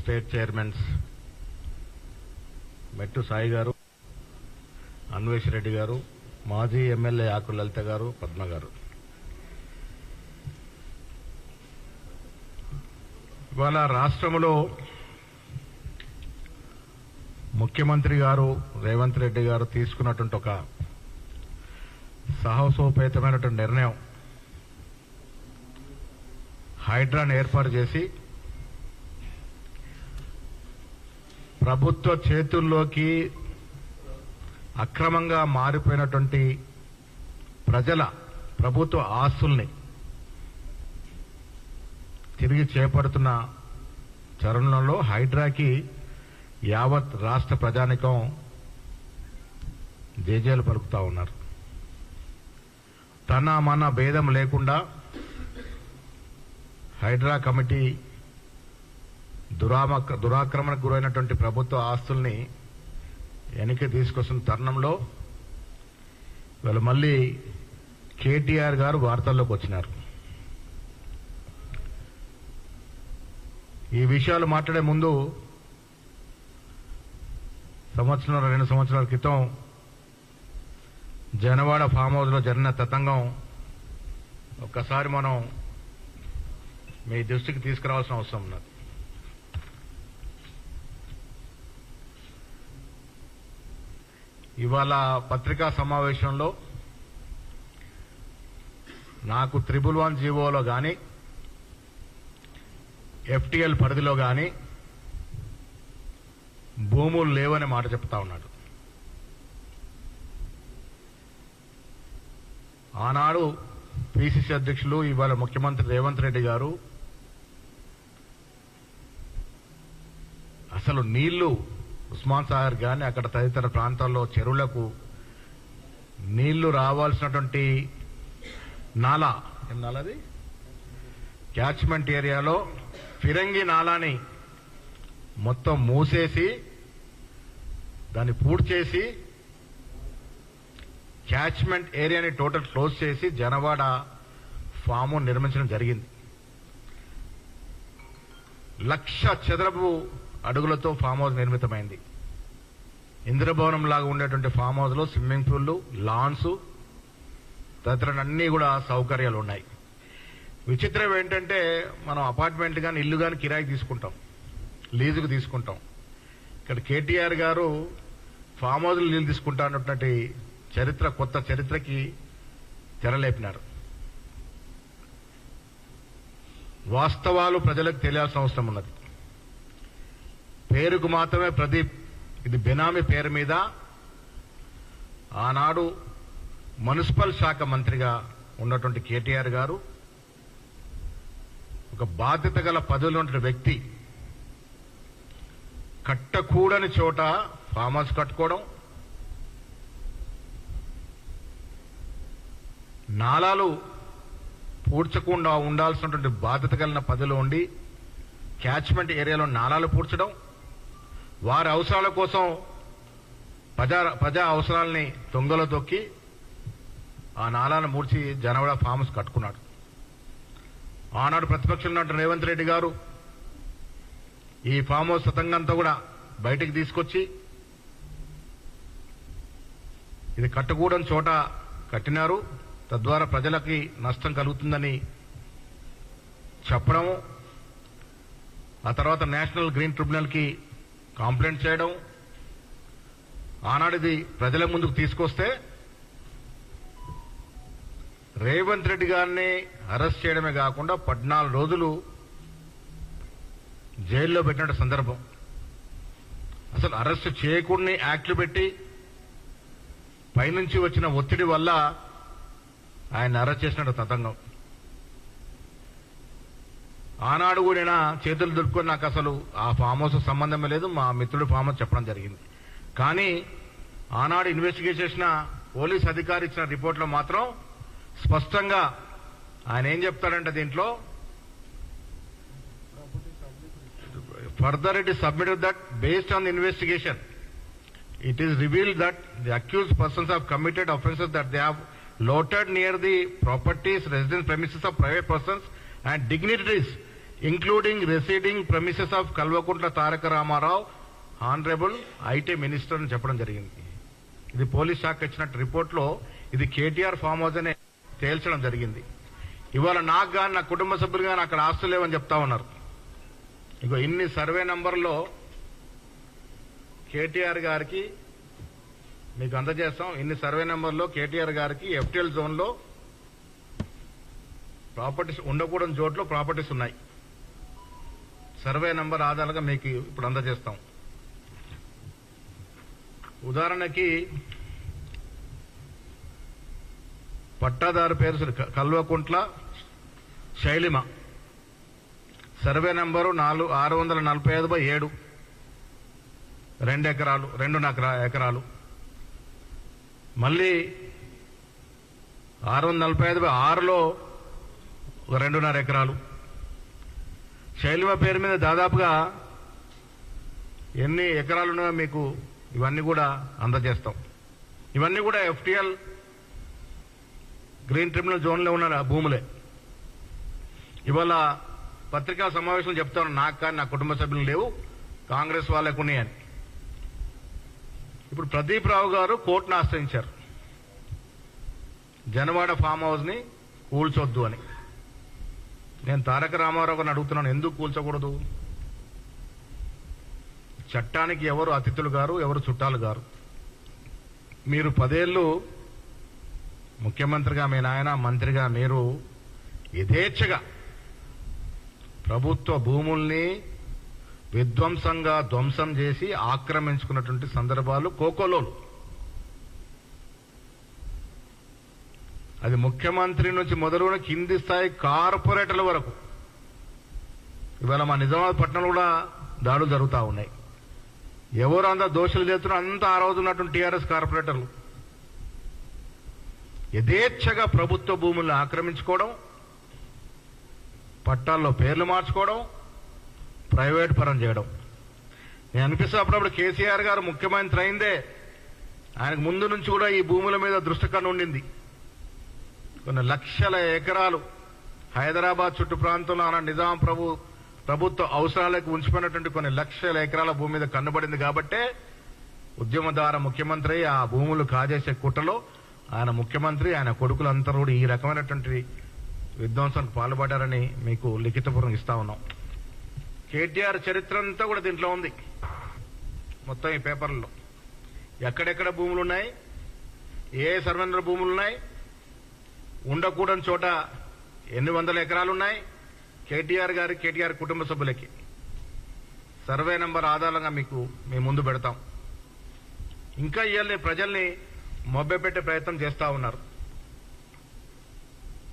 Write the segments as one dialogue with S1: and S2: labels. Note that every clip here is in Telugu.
S1: స్టేట్ చైర్మన్స్ మెట్టు సాయి గారు అన్వేష్ రెడ్డి గారు మాజీ ఎమ్మెల్యే ఆకు లలిత గారు పద్మ గారు. ఇవాళ రాష్ట్రంలో ముఖ్యమంత్రి గారు రేవంత్ రెడ్డి గారు తీసుకున్నటువంటి ఒక సాహసోపేతమైనటువంటి నిర్ణయం హైడ్రాన్ ఏర్పాటు చేసి ప్రభుత్వ చేతుల్లోకి అక్రమంగా మారిపోయినటువంటి ప్రజల ప్రభుత్వ ఆస్తుల్ని తిరిగి చేపడుతున్న చరణంలో హైడ్రాకి యావత్ రాష్ట్ర ప్రజానికం జేజేలు పలుకుతా ఉన్నారు. తన మన భేదం లేకుండా హైడ్రా కమిటీ దురామ దురాక్రమణకు గురైనటువంటి ప్రభుత్వ ఆస్తుల్ని వెనక్కి తీసుకొస్తున్న తరుణంలో వీళ్ళు మళ్ళీ కేటీఆర్ గారు వార్తల్లోకి వచ్చినారు. ఈ విషయాలు మాట్లాడే ముందు సంవత్సరం రెండు సంవత్సరాల క్రితం జనవాడ ఫామ్ హౌస్లో జరిగిన తతంగం ఒక్కసారి మనం మీ దృష్టికి తీసుకురావాల్సిన అవసరం ఉన్నది. ఇవాళ పత్రికా సమావేశంలో నాకు త్రిబుల్ వన్ జీవోలో కానీ ఎఫ్టీఎల్ పరిధిలో కానీ భూములు లేవనే మాట చెప్తా ఉన్నాడు. ఆనాడు పిసిసి అధ్యక్షులు ఇవాళ ముఖ్యమంత్రి రేవంత్ రెడ్డి గారు అసలు నీళ్ళు ఉస్మాన్ సాగర్ కానీ అక్కడ తదితర ప్రాంతాల్లో చెరువులకు నీళ్ళు రావాల్సినటువంటి నాలా ఏం నాలది క్యాచ్మెంట్ ఏరియాలో ఫిరంగి నాలాని మొత్తం మూసేసి దాన్ని పూర్తి చేసి క్యాచ్మెంట్ ఏరియాని టోటల్ క్లోజ్ చేసి జనవాడ ఫాము నిర్మించడం జరిగింది. లక్ష చదరపు అడుగులతో ఫామ్ హౌస్ నిర్మితమైంది. ఇంద్రభవనం లాగా ఉండేటువంటి ఫామ్ హౌస్లో స్విమ్మింగ్ పూల్లు లాన్స్ తదితర కూడా సౌకర్యాలు ఉన్నాయి విచిత్రం ఏంటంటే మనం అపార్ట్మెంట్ కానీ ఇల్లు కానీ కిరాయి తీసుకుంటాం లీజుకు తీసుకుంటాం. ఇక్కడ కేటీఆర్ గారు ఫామ్ హౌస్ నీళ్ళు తీసుకుంటా అన్నటువంటి చరిత్ర కొత్త చరిత్రకి తెరలేపినారు. వాస్తవాలు ప్రజలకు తెలియాల్సిన అవసరం ఉన్నది. పేరుకు మాత్రమే ప్రదీప్. ఇది బెనామీ పేరు మీద ఆనాడు మున్సిపల్ శాఖ మంత్రిగా ఉన్నటువంటి కేటీఆర్ గారు ఒక బాధ్యత గల పదవిలో ఉన్న వ్యక్తి. కట్టకూడని చోట ఫామ్ హౌస్ కట్టుకోవడం నాలాలు పూడ్చకుండా ఉండాల్సినటువంటి బాధ్యత కలిగిన పదవిలో ఉండి క్యాచ్మెంట్ ఏరియాలో నాలాలు పూడ్చడం వారి అవసరాల కోసం ప్రజా ప్రజా అవసరాలని తొంగలో తొక్కి ఆ నాలాను మూడ్చి జనవడ ఫామ్స్ కట్టుకున్నాడు. ఆనాడు ప్రతిపక్షంలో ఉన్న రేవంత్ రెడ్డి గారు ఈ ఫామ్ హౌస్ సతంగంతా కూడా బయటికి తీసుకొచ్చి ఇది కట్టకూడని చోట కట్టినారు. తద్వారా ప్రజలకి నష్టం కలుగుతుందని చెప్పడము ఆ తర్వాత నేషనల్ గ్రీన్ ట్రిబ్యునల్కి కాంప్లైంట్ చేయడం ఆనాడిది ప్రజల ముందుకు తీసుకొస్తే రేవంత్ రెడ్డి గారిని అరెస్ట్ చేయడమే కాకుండా పద్నాలుగు రోజులు జైల్లో పెట్టిన సందర్భం. అసలు అరెస్ట్ చేయకుండా యాక్ట్లు పెట్టి పైనుంచి వచ్చిన ఒత్తిడి వల్ల ఆయన అరెస్ట్ చేసినట్టు తతంగం. ఆనాడు కూడా చేతులు దొరుకుని నాకు అసలు ఆ ఫామ్ హౌస్ సంబంధం లేదు. మా మిత్రుడు ఫామ్ హౌస్ చెప్పడం జరిగింది. కానీ ఆనాడు ఇన్వెస్టిగేషన్ పోలీస్ అధికారి ఇచ్చిన రిపోర్ట్లో మాత్రం స్పష్టంగా ఆయన ఏం చెప్తాడంటే దీంట్లో further it is submitted that based on the investigation it is reveal that the accused persons have committed offences that they have looted near the properties residence premises of private persons and dignitaries including residing premises of Kalvakuntla Taraka Ramarao honourable IT minister అని చెప్పడం జరిగింది. ఇది పోలీస్ శాఖ ఇచ్చినట్టు రిపోర్ట్లో ఇది కేటీఆర్ ఫామ్ హౌస్ అనే తేల్చడం జరిగింది. ఇవాళ నాకు కానీ నా కుటుంబ సభ్యులు కానీ అక్కడ ఆస్తులు లేవని చెప్తా ఉన్నారు. ఇక ఇన్ని సర్వే నంబర్లో కేటీఆర్ గారికి మీకు అందజేస్తాం. ఇన్ని సర్వే నెంబర్లో కేటీఆర్ గారికి ఎఫ్టీఎల్ జోన్లో ప్రాపర్టీస్ ఉండకూడని చోట్ల ప్రాపర్టీస్ ఉన్నాయి. సర్వే నంబర్ ఆధారంగా మీకు ఇప్పుడు అందజేస్తాం. ఉదాహరణకి పట్టాదారు పేరు కల్వకుంట్ల శైలిమ. సర్వే నంబరు నాలుగు ఆరు వందల నలభై ఐదు బై ఏడు. రెండు ఎకరాలు రెండు ఎకరాలు. మళ్ళీ ఆరు వందల నలభై ఐదు బై ఆరులో ఒక రెండున్నర ఎకరాలు. శైలిమ పేరు మీద దాదాపుగా ఎన్ని ఎకరాలు ఉన్నాయో మీకు ఇవన్నీ కూడా అందజేస్తాం. ఇవన్నీ కూడా ఎఫ్టిఎల్ గ్రీన్ ట్రిబ్యునల్ జోన్లో ఉన్న భూములే. ఇవాళ పత్రికా సమావేశం చెప్తాను. నాకు కానీ నా కుటుంబ సభ్యులు లేవు. కాంగ్రెస్ వాళ్ళకు ఉన్నాయని. ఇప్పుడు ప్రదీప్ రావు గారు కోర్టును ఆశ్రయించారు. జనవాడ ఫామ్ హౌస్ని కూల్చొద్దు అని. నేను తారక రామారావు గారిని అడుగుతున్నాను ఎందుకు కూల్చకూడదు? చట్టానికి ఎవరు అతిథులు గారు ఎవరు చుట్టాలు గారు? మీరు పదేళ్ళు ముఖ్యమంత్రిగా మీ నాయన మంత్రిగా మీరు యథేచ్ఛగా ప్రభుత్వ భూముల్ని విధ్వంసంగా ధ్వంసం చేసి ఆక్రమించుకున్నటువంటి సందర్భాలు కోకోలోలు. అది ముఖ్యమంత్రి నుంచి మొదలున కింది స్థాయి కార్పొరేటర్ల వరకు. ఇవాళ మా నిజామాబాద్ పట్టణంలో కూడా దాడులు జరుగుతూ ఉన్నాయి. ఎవరు అంతా దోషులు చేస్తున్నారు అంతా ఆ రోజు ఉన్నటువంటి టీఆర్ఎస్ కార్పొరేటర్లు. యథేచ్ఛగా ప్రభుత్వ భూములను ఆక్రమించుకోవడం పట్టాల్లో పేర్లు మార్చుకోవడం ప్రైవేట్ పరం చేయడం. నేను అనిపిస్తే అప్పుడప్పుడు కేసీఆర్ గారు ముఖ్యమంత్రి అయిందే. ఆయనకు ముందు నుంచి కూడా ఈ భూముల మీద దృష్టి కన్ను ఉండింది కొన్ని లక్షల ఎకరాలు హైదరాబాద్ చుట్టు ప్రాంతంలో ఆన నిజాం ప్రభు ప్రభుత్వ అవసరాలకు ఉంచిపోయినటువంటి కొన్ని లక్షల ఎకరాల భూమి మీద కన్నుబడింది కాబట్టే ఉద్యమదార ముఖ్యమంత్రి ఆ భూములు కాజేసే కుట్రలో ఆయన ముఖ్యమంత్రి ఆయన కొడుకులంతా కూడా ఈ రకమైనటువంటి విధ్వంసానికి పాల్పడ్డారని మీకు లిఖితపూర్వం ఇస్తా ఉన్నాం. కేటీఆర్ చరిత్ర అంతా కూడా దీంట్లో ఉంది. మొత్తం ఈ పేపర్లలో ఎక్కడెక్కడ భూములు ఉన్నాయి ఏ సర్వేంద్ర భూములు ఉన్నాయి ఉండకూడని చోట ఎన్ని వందల ఎకరాలు ఉన్నాయి కేటీఆర్ గారి కేటీఆర్ కుటుంబ సభ్యులకి. సర్వే నెంబర్ ఆధారంగా మీకు మేము ముందు పెడతాం. ఇంకా ఇవాళ ప్రజల్ని మొబ్బెపెట్టే ప్రయత్నం చేస్తా ఉన్నారు.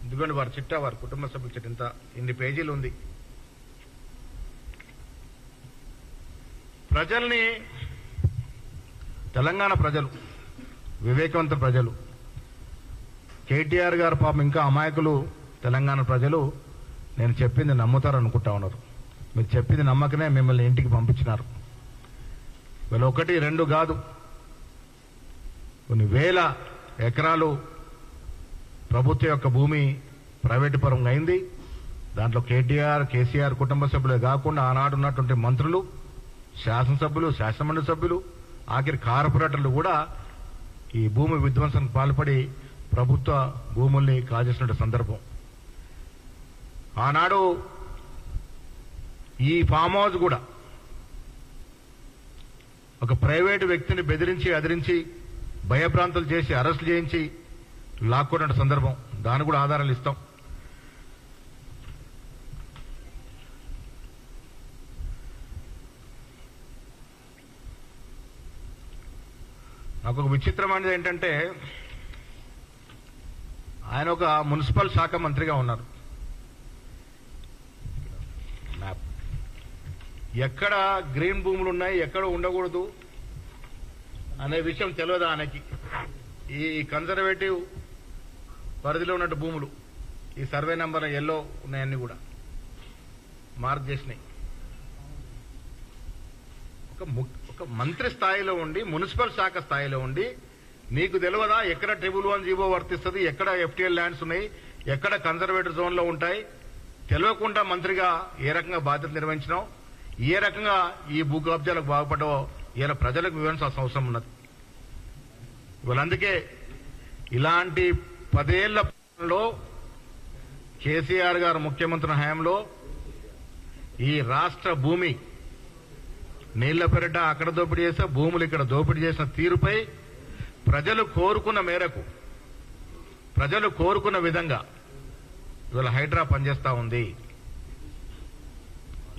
S1: ఎందుకంటే వారి చిట్టా వారి కుటుంబ సభ్యుల చిట్ట. ఇంత ఇన్ని పేజీలు ఉంది. ప్రజల్ని తెలంగాణ ప్రజలు వివేకవంత ప్రజలు కేటీఆర్ గారు పాపం ఇంకా అమాయకులు తెలంగాణ ప్రజలు నేను చెప్పింది నమ్ముతారు అనుకుంటా ఉన్నారు. మీరు చెప్పింది నమ్మకనే మిమ్మల్ని ఇంటికి పంపించినారు. వీళ్ళు ఒకటి రెండు కాదు. కొన్ని వేల ఎకరాలు ప్రభుత్వ యొక్క భూమి ప్రైవేటు పరంగా అయింది. దాంట్లో కేటీఆర్ కేసీఆర్ కుటుంబ సభ్యులే కాకుండా ఆనాడు ఉన్నటువంటి మంత్రులు శాసనసభ్యులు శాసనమండలి సభ్యులు ఆఖరి కార్పొరేటర్లు కూడా ఈ భూమి విధ్వంసానికి పాల్పడి ప్రభుత్వ భూముల్ని కాజేసిన సందర్భం. ఆనాడు ఈ ఫామ్ హౌస్ కూడా ఒక ప్రైవేటు వ్యక్తిని బెదిరించి అదిరించి భయభ్రాంతులు చేసి అరెస్టు చేయించి లాక్కున్న సందర్భం. దాని కూడా ఆధారాలు ఇస్తాం. నాకు ఒక విచిత్రమైనది ఏంటంటే ఆయన ఒక మున్సిపల్ శాఖ మంత్రిగా ఉన్నారు. ఎక్కడ గ్రీన్ భూములు ఉన్నాయి ఎక్కడ ఉండకూడదు అనే విషయం తెలియదు ఆయనకి? ఈ కన్జర్వేటివ్ పరిధిలో ఉన్నట్టు భూములు ఈ సర్వే నెంబర్ ఎల్లో ఉన్నాయన్నీ కూడా మార్క్ చేసినాయి. ఒక ము- ఒక మంత్రి స్థాయిలో ఉండి మున్సిపల్ శాఖ స్థాయిలో ఉండి నీకు తెలియదా ఎక్కడ ట్రిబుల్ వన్ జీవో వర్తిస్తుంది ఎక్కడ ఎఫ్టీఎల్ ల్యాండ్స్ ఉన్నాయి ఎక్కడ కన్జర్వేటివ్ జోన్లో ఉంటాయి? తెలియకుండా మంత్రిగా ఏ రకంగా బాధ్యత నిర్వహించినావు? ఏ రకంగా ఈ భూ కబ్జాలకు బాగుపడ్డావో? ఇలా ప్రజలకు వివరించాల్సిన అవసరం ఉన్నది. ఇవాళ అందుకే ఇలాంటి పదేళ్ళ పాలనలో కేసీఆర్ గారు ముఖ్యమంత్రి హయాంలో ఈ రాష్ట్ర భూమి నీళ్ళ పెరట అక్కడ దోపిడీ చేస్తే భూములు ఇక్కడ దోపిడీ చేసిన తీరుపై ప్రజలు కోరుకున్న మేరకు ప్రజలు కోరుకున్న విధంగా ఇవాళ హైడ్రా పనిచేస్తూ ఉంది.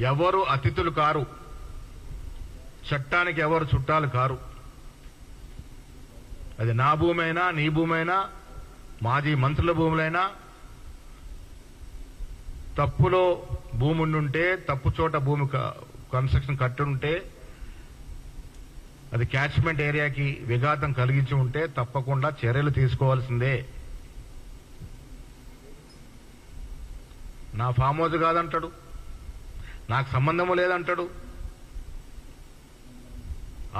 S1: ఎవరు అతిథులు కారు చట్టానికి ఎవరు చుట్టాలు కారు. అది నా భూమి అయినా నీ భూమి అయినా మాజీ మంత్రుల భూములైనా తప్పులో భూమి ఉండుంటే తప్పు చోట భూమి కన్స్ట్రక్షన్ కట్టుంటే అది క్యాచ్మెంట్ ఏరియాకి విఘాతం కలిగించి ఉంటే తప్పకుండా చర్యలు తీసుకోవాల్సిందే. నా ఫామ్ హౌస్ కాదంటాడు. నాకు సంబంధము లేదంటాడు.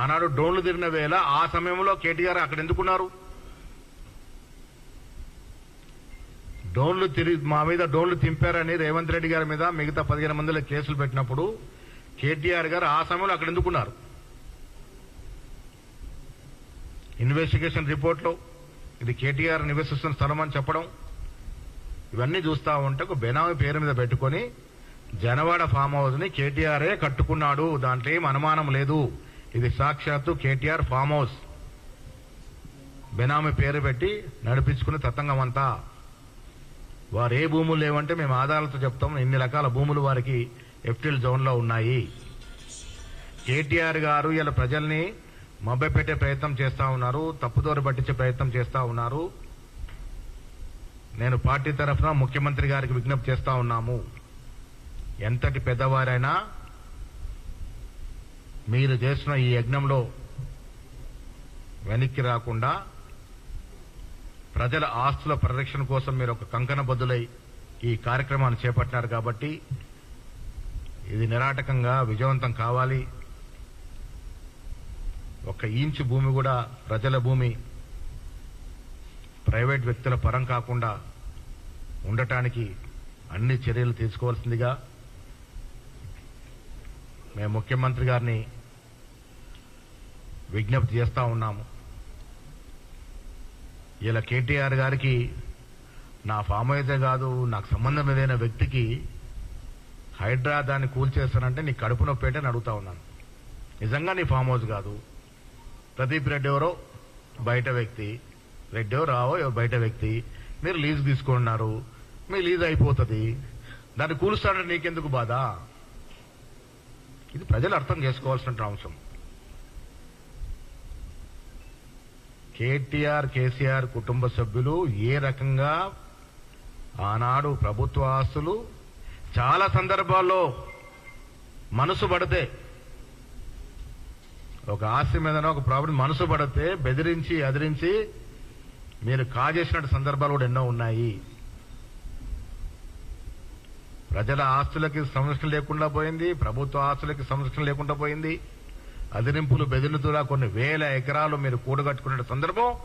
S1: ఆనాడు డ్రోన్లు తిరిగిన వేళ ఆ సమయంలో కేటీఆర్ అక్కడ ఎందుకున్నారు? డ్రోన్లు తిరిగి మా మీద డ్రోన్లు తింపారని రేవంత్ రెడ్డి గారి మీద మిగతా పదిహేను మందిలో కేసులు పెట్టినప్పుడు కేటీఆర్ గారు ఆ సమయంలో అక్కడ ఎందుకున్నారు? ఇన్వెస్టిగేషన్ రిపోర్ట్లో ఇది కేటీఆర్ నివసిస్తున్న స్థలం అని చెప్పడం ఇవన్నీ చూస్తా ఉంటే ఒక బెనామీ పేరు మీద పెట్టుకొని జనవాడ ఫామ్ హౌస్ని కేటీఆర్ఏ కట్టుకున్నాడు. దాంట్లో ఏం అనుమానం లేదు. ఇది సాక్షాత్తు కేటీఆర్ ఫామ్ హౌస్. బెనామీ పేరు పెట్టి నడిపించుకునే తతంగం అంతా. వారు ఏ భూములు లేవంటే మేము ఆధారాలతో చెప్తాం. ఇన్ని రకాల భూములు వారికి ఎఫ్టిల్ జోన్లో ఉన్నాయి. కేటీఆర్ గారు ఇలా ప్రజల్ని మభ్యపెట్టే ప్రయత్నం చేస్తా ఉన్నారు తప్పుదోరు పట్టించే ప్రయత్నం చేస్తా ఉన్నారు. నేను పార్టీ తరఫున ముఖ్యమంత్రి గారికి విజ్ఞప్తి చేస్తా ఉన్నాము. ఎంతటి పెద్దవారైనా మీరు చేసిన ఈ యజ్ఞంలో వెనక్కి రాకుండా ప్రజల ఆస్తుల పరిరక్షణ కోసం మీరు ఒక కంకణ బద్దులై ఈ కార్యక్రమాన్ని చేపట్టినారు కాబట్టి ఇది నిరాటకంగా విజయవంతం కావాలి. ఒక ఇంచు భూమి కూడా ప్రజల భూమి ప్రైవేట్ వ్యక్తుల పరం కాకుండా ఉండటానికి అన్ని చర్యలు తీసుకోవాల్సిందిగా మేము ముఖ్యమంత్రి గారిని విజ్ఞప్తి చేస్తూ ఉన్నాము. ఇలా కేటీఆర్ గారికి నా ఫామ్ అయితే కాదు నాకు సంబంధం ఏదైన వ్యక్తికి హైడ్రా దాన్ని కూల్చేస్తానంటే నీ కడుపు నొప్పి అడుగుతా ఉన్నాను. నిజంగా నీ ఫామ్ హౌస్ కాదు. ప్రదీప్ రెడ్డి ఎవరో? బయట వ్యక్తి. రెడ్డి? ఎవరో రావో? ఎవరో? బయట వ్యక్తి. మీరు లీజ్ తీసుకున్నారు. మీ లీజ్ అయిపోతుంది. దాన్ని కూలుస్తాడంటే నీకెందుకు బాధ? ఇది ప్రజలు అర్థం చేసుకోవాల్సిన అంశం. కేటీఆర్ కేసీఆర్ కుటుంబ సభ్యులు ఏ రకంగా ఆనాడు ప్రభుత్వ ఆస్తులు? చాలా సందర్భాల్లో మనసు పడితే ఒక ఆస్తి మీద ఒక ప్రాబ్లం మనసు పడితే బెదిరించి అదిరించి మీరు కాజేసినట్టు సందర్భాలు కూడా ఎన్నో ఉన్నాయి. ప్రజల ఆస్తులకి సంరక్షణ లేకుండా పోయింది ప్రభుత్వ ఆస్తులకి సంరక్షణ లేకుండా పోయింది. అదిరింపులు బెదిరింపులా కొన్ని వేల ఎకరాలు మీరు కూడగట్టుకునే సందర్భం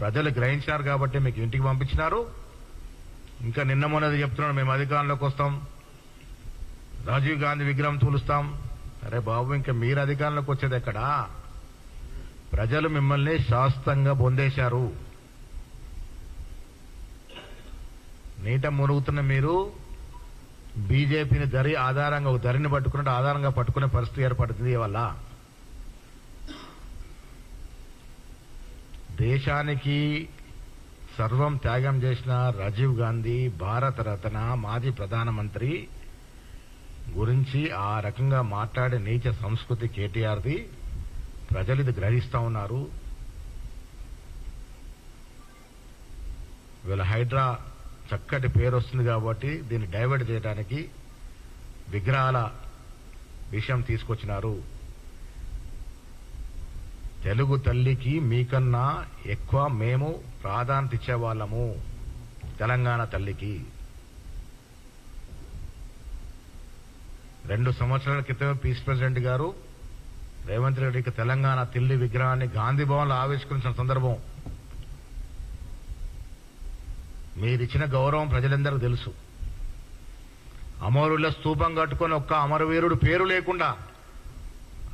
S1: ప్రజలు గ్రహించారు కాబట్టి మీకు ఇంటికి పంపించినారు. ఇంకా నిన్న మొన్నది చెప్తున్నాను మేము అధికారంలోకి వస్తాం. రాజీవ్ గాంధీ విగ్రహం తూలుస్తాం. అరే బాబు ఇంకా మీరు అధికారంలోకి వచ్చేది ఎక్కడా? ప్రజలు మిమ్మల్ని శాస్తంగా పొందేశారు నీట మునుగుతున్న మీరు బీజేపీని దరి ఆధారంగా ఒక ధరిని పట్టుకున్నట్టు ఆధారంగా పట్టుకునే పరిస్థితి ఏర్పడుతుంది వల్ల. దేశానికి సర్వం త్యాగం చేసిన రాజీవ్ గాంధీ భారత రత్న మాజీ ప్రధానమంత్రి గురించి ఆ రకంగా మాట్లాడే నీచ సంస్కృతి కేటీఆర్ది ప్రజలు ఇది గ్రహిస్తా ఉన్నారు. వీళ్ళ హైడ్రా చక్కటి పేరు వస్తుంది కాబట్టి దీన్ని డైవర్ట్ చేయడానికి విగ్రహాల విషయం తీసుకొచ్చినారు. తెలుగు తల్లికి మీకన్నా ఎక్కువ మేము ప్రాధాన్యత ఇచ్చేవాళ్ళము తెలంగాణ తల్లికి. రెండు సంవత్సరాల క్రితమే పీస్ ప్రెసిడెంట్ గారు రేవంత్ రెడ్డికి తెలంగాణ తిల్లి విగ్రహాన్ని గాంధీ భవన్లో ఆవిష్కరించిన సందర్భం. మీరిచ్చిన గౌరవం ప్రజలందరూ తెలుసు. అమరుల స్తూపం కట్టుకొని ఒక్క అమరవీరుడు పేరు లేకుండా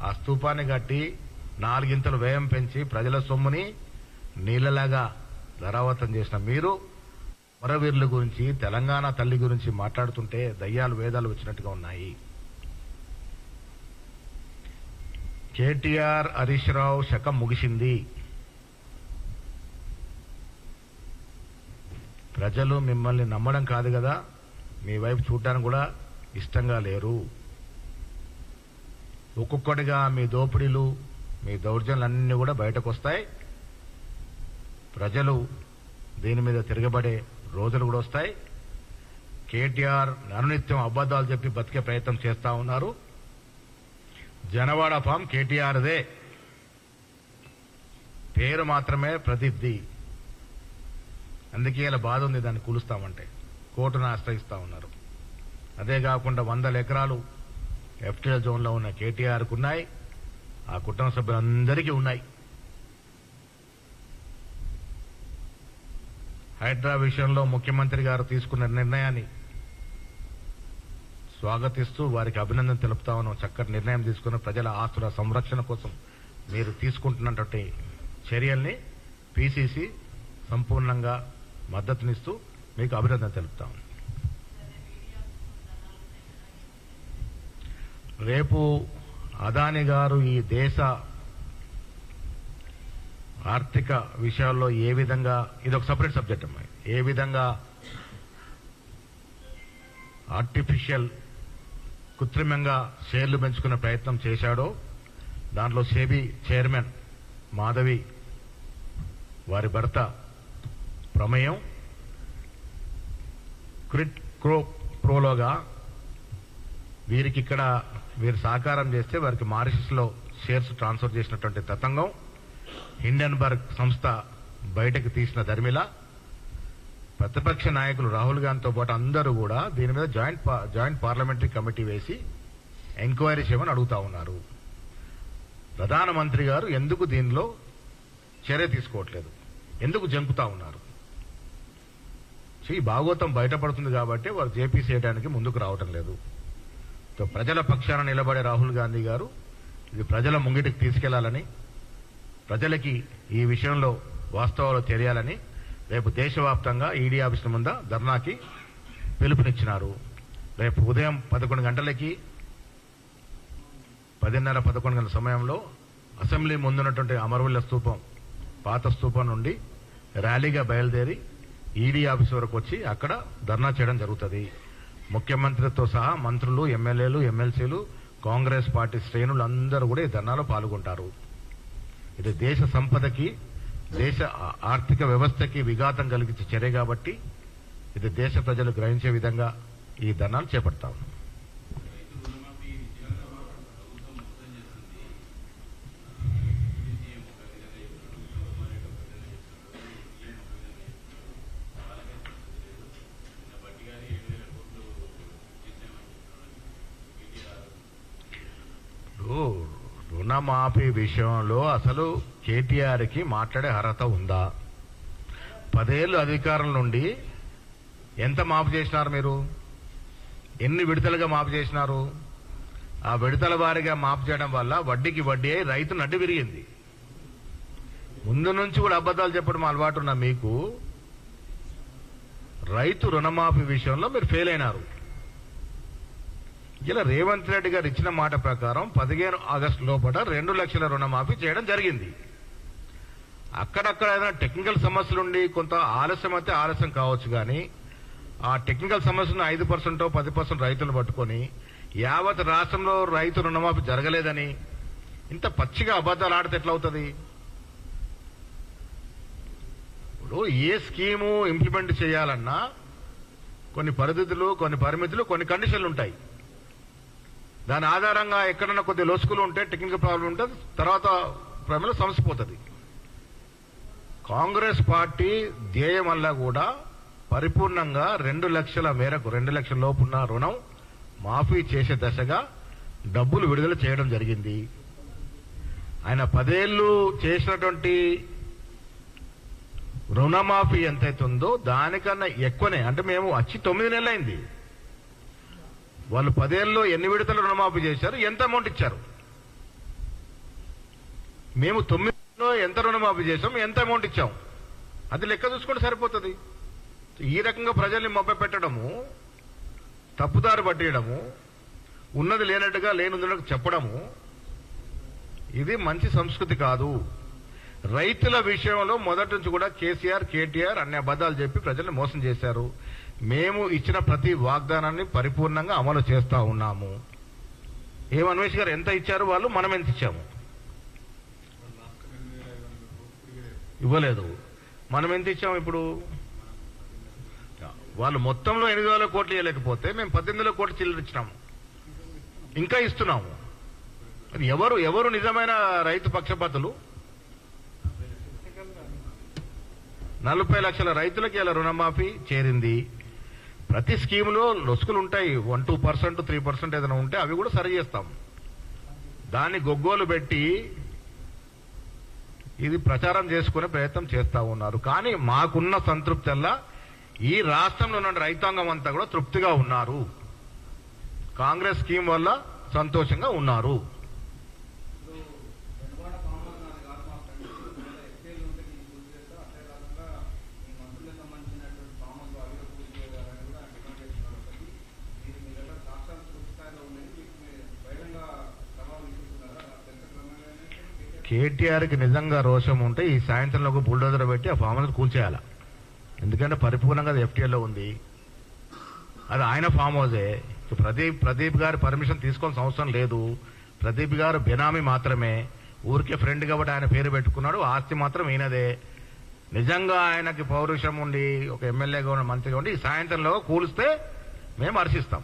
S1: ఆ స్తూపాన్ని కట్టి నాలుగింతలు వ్యయం పెంచి ప్రజల సొమ్ముని నీళ్ళలాగా ధరావతం చేసిన మీరు అమరవీరుల గురించి తెలంగాణ తల్లి గురించి మాట్లాడుతుంటే దయ్యాలు వేదాలు వచ్చినట్టుగా ఉన్నాయి. కేటీఆర్ హరీష్ రావు శకం ముగిసింది. ప్రజలు మిమ్మల్ని నమ్మడం కాదు కదా మీ వైపు చూడటానికి కూడా ఇష్టంగా లేరు. ఒక్కొక్కటిగా మీ దోపిడీలు మీ దౌర్జన్యాలన్నీ కూడా బయటకు వస్తాయి ప్రజలు దీని మీద తిరగబడే రోజులు కూడా వస్తాయి. కేటీఆర్ అనునిత్యం అబద్దాలు చెప్పి బతికే ప్రయత్నం చేస్తా ఉన్నారు. జనవాడ ఫామ్ కేటీఆర్దే. పేరు మాత్రమే ప్రతిద్ది అందుకే ఇలా బాధ ఉంది దాన్ని కూలుస్తామంటే. కోర్టును ఆశ్రయిస్తా ఉన్నారు. అదే కాకుండా వందల ఎకరాలు ఎఫ్టీఎల్ జోన్లో ఉన్న కేటీఆర్కు ఉన్నాయి ఆ కుటుంబ సభ్యులందరికీ ఉన్నాయి. హైడ్రా విషయంలో ముఖ్యమంత్రి గారు తీసుకున్న నిర్ణయాన్ని స్వాగతిస్తూ వారికి అభినందన తెలుపుతామని చక్కటి నిర్ణయం తీసుకుని ప్రజల ఆస్తుల సంరక్షణ కోసం మీరు తీసుకుంటున్నటువంటి చర్యల్ని పిసిసి సంపూర్ణంగా మద్దతునిస్తూ మీకు అభినందన తెలుపుతాం. రేపు అదాని గారు ఈ దేశ ఆర్థిక విషయాల్లో ఏ విధంగా ఇది ఒక సపరేట్ సబ్జెక్ట్ అమ్మాయి ఏ విధంగా ఆర్టిఫిషియల్ కృత్రిమంగా షేర్లు పెంచుకునే ప్రయత్నం చేశాడో దాంట్లో సేబీ చైర్మన్ మాధవి వారి భర్త ప్రమేయం. క్రిట్ క్రో ప్రోలోగా వీరికి ఇక్కడ వీరు సహకారం చేస్తే వారికి మారిషస్లో షేర్స్ ట్రాన్స్ఫర్ చేసినటువంటి తతంగం. హిండెన్బర్గ్ సంస్థ బయటకు తీసిన ధర్మిల. ప్రతిపక్ష నాయకులు రాహుల్ గాంధీతో పాటు అందరూ కూడా దీని మీద జాయింట్ జాయింట్ పార్లమెంటరీ కమిటీ వేసి ఎంక్వైరీ చేయమని అడుగుతా ఉన్నారు. ప్రధానమంత్రి గారు ఎందుకు దీనిలో చర్య తీసుకోవట్లేదు? ఎందుకు జంకుతా ఉన్నారు? ఈ భాగవతం బయటపడుతుంది కాబట్టి వారు జేపీ చేయడానికి ముందుకు రావటం లేదు. ప్రజల పక్షాన నిలబడే రాహుల్ గాంధీ గారు ఇది ప్రజల ముంగిటికి తీసుకెళ్ళాలని ప్రజలకి ఈ విషయంలో వాస్తవాలు తెలియాలని రేపు దేశవ్యాప్తంగా ఈడీ ఆఫీసుల ముందు ధర్నాకి పిలుపునిచ్చినారు. రేపు ఉదయం పదకొండు గంటలకి పదిన్నర పదకొండు గంటల సమయంలో అసెంబ్లీ ముందున్నటువంటి అమరవీళ్ళ స్తూపం పాత స్తూపం నుండి ర్యాలీగా బయలుదేరి ఈడీ ఆఫీస్ వరకు వచ్చి అక్కడ ధర్నా చేయడం జరుగుతుంది. ముఖ్యమంత్రితో సహా మంత్రులు ఎమ్మెల్యేలు ఎమ్మెల్సీలు కాంగ్రెస్ పార్టీ శ్రేణులు అందరూ కూడా ఈ ధర్నాలో పాల్గొంటారు. ఇది దేశ సంపదకి దేశ ఆర్థిక వ్యవస్థకి విఘాతం కలిగించే చర్య కాబట్టి ఇది దేశ ప్రజలు గ్రహించే విధంగా ఈ ధర్నాలు చేపడతాం ఇప్పుడు రుణమాఫీ విషయంలో అసలు కేటీఆర్కి మాట్లాడే అర్హత ఉందా? పదేళ్ళు అధికారం నుండి ఎంత మాఫీ చేసినారు మీరు? ఎన్ని విడతలుగా మాఫీ చేసినారు? ఆ విడతల వారీగా మాఫ్ చేయడం వల్ల వడ్డీకి వడ్డీ అయి రైతు నడ్డు విరిగింది. ముందు నుంచి కూడా అబద్ధాలు చెప్పడం అలవాటు ఉన్న మీకు రైతు రుణమాఫీ విషయంలో మీరు ఫెయిల్ అయినారు. ఇలా రేవంత్ రెడ్డి గారు ఇచ్చిన మాట ప్రకారం పదిహేను ఆగస్టు లోపల రెండు లక్షల రుణమాఫీ చేయడం జరిగింది. అక్కడక్కడ ఏదైనా టెక్నికల్ సమస్యలుండి కొంత ఆలస్యం అయితే ఆలస్యం కావచ్చు కానీ ఆ టెక్నికల్ సమస్యను ఐదు పర్సెంట్ పది పర్సెంట్ రైతులు పట్టుకొని యావత్ రాష్ట్రంలో రైతు రుణమాఫీ జరగలేదని ఇంత పచ్చిగా అబద్ధాలు ఆడితే ఎట్లవుతుంది? ఇప్పుడు ఏ స్కీము ఇంప్లిమెంట్ చేయాలన్నా కొన్ని పరిస్థితులు కొన్ని పరిమితులు కొన్ని కండిషన్లు ఉంటాయి దాని ఆధారంగా ఎక్కడన్నా కొద్ది లొసుకులు ఉంటే టెక్నికల్ ప్రాబ్లం ఉంటే తర్వాత ప్రమేలో సమస్య పోతుంది కాంగ్రెస్ పార్టీ ధ్యేయం వల్ల కూడా పరిపూర్ణంగా రెండు లక్షల మేరకు రెండు లక్షల లోపున్న రుణం మాఫీ చేసే దశగా డబ్బులు విడుదల చేయడం జరిగింది. ఆయన పదేళ్ళు చేసినటువంటి రుణమాఫీ ఎంతైతుందో దానికన్నా ఎక్కువనే అంటే మేము వచ్చి తొమ్మిది నెలలైంది. వాళ్ళు పదేళ్ళలో ఎన్ని విడతలు రుణమాఫీ చేశారు? ఎంత అమౌంట్ ఇచ్చారు? మేము తొమ్మిదిలో ఎంత రుణమాఫీ చేశాం? ఎంత అమౌంట్ ఇచ్చాం? అది లెక్క చూసుకుంటే సరిపోతుంది. ఈ రకంగా ప్రజల్ని మొబ్బ పెట్టడము తప్పుదారి పట్టేయడము ఉన్నది లేనట్టుగా లేనున్నట్టు చెప్పడము ఇది మంచి సంస్కృతి కాదు. రైతుల విషయంలో మొదటి నుంచి కూడా కేసీఆర్ కేటీఆర్ అన్ని అబద్దాలు చెప్పి ప్రజల్ని మోసం చేశారు. మేము ఇచ్చిన ప్రతి వాగ్దానాన్ని పరిపూర్ణంగా అమలు చేస్తూ ఉన్నాము. ఏం అన్వేష్ గారు ఎంత ఇచ్చారు వాళ్ళు? మనం ఎంత ఇచ్చాము? ఇవ్వలేదు. మనం ఎంత ఇచ్చాము ఇప్పుడు? వాళ్ళు మొత్తంలో ఎనిమిది వేల కోట్లు ఇవ్వలేకపోతే మేము పద్దెనిమిది వేల కోట్లు చిల్లర ఇచ్చినాము. ఇంకా ఇస్తున్నాము. ఎవరు ఎవరు నిజమైన రైతు పక్షపాతులు? నలభై లక్షల రైతులకి ఇలా రుణమాఫీ చేరింది. ప్రతి స్కీములో లొసుకులు ఉంటాయి one two percent three percent ఏదైనా ఉంటే అవి కూడా సరి చేస్తాం. దాన్ని గొగ్గోలు పెట్టి ఇది ప్రచారం చేసుకునే ప్రయత్నం చేస్తా ఉన్నారు. కానీ మాకున్న సంతృప్తల్లా ఈ రాష్ట్రంలో ఉన్న రైతాంగం అంతా కూడా తృప్తిగా ఉన్నారు. కాంగ్రెస్ స్కీమ్ వల్ల సంతోషంగా ఉన్నారు
S2: వెనుకబడ్డ ఫార్మర్ నాది కాదు మా ఫ్రెండ్స్ ఒకవేళ ఎఫ్ఏలు ఉంటే నేను పూర్తి చేస్తా అట్లే కాకుండా మీ మంత్రులకు సంబంధించినటువంటి ఫార్మర్స్ అవిగా పూర్తి చేయాలని కూడా డిమాండ్ చేస్తున్నారు ఒకటి మీరు మీ దగ్గర సాక్షాత్ పూర్తి స్థాయిలో ఉన్నది మీకు మీరు బహిరంగ సవాల్ విసురుతున్నారా ఎంత
S1: కేటీఆర్కి నిజంగా రోషం ఉంటే ఈ సాయంత్రంలో ఒక బుల్డోజర్ పెట్టి ఆ ఫామ్ హౌస్ కూల్చేయాలి ఎందుకంటే పరిపూర్ణంగా అది FTL ఉంది. అది ఆయన ఫామ్ హౌసే. ప్రదీప్ ప్రదీప్ గారి పర్మిషన్ తీసుకోవాల్సిన అవసరం లేదు. ప్రదీప్ గారు బెనామీ మాత్రమే. ఊరికే ఫ్రెండ్ కాబట్టి ఆయన పేరు పెట్టుకున్నాడు. ఆస్తి మాత్రం ఈయనదే. నిజంగా ఆయనకి పౌరుషం ఉండి ఒక ఎమ్మెల్యేగా ఉన్న మంత్రిగా ఉండి ఈ సాయంత్రంలో కూలిస్తే మేము హర్షిస్తాం.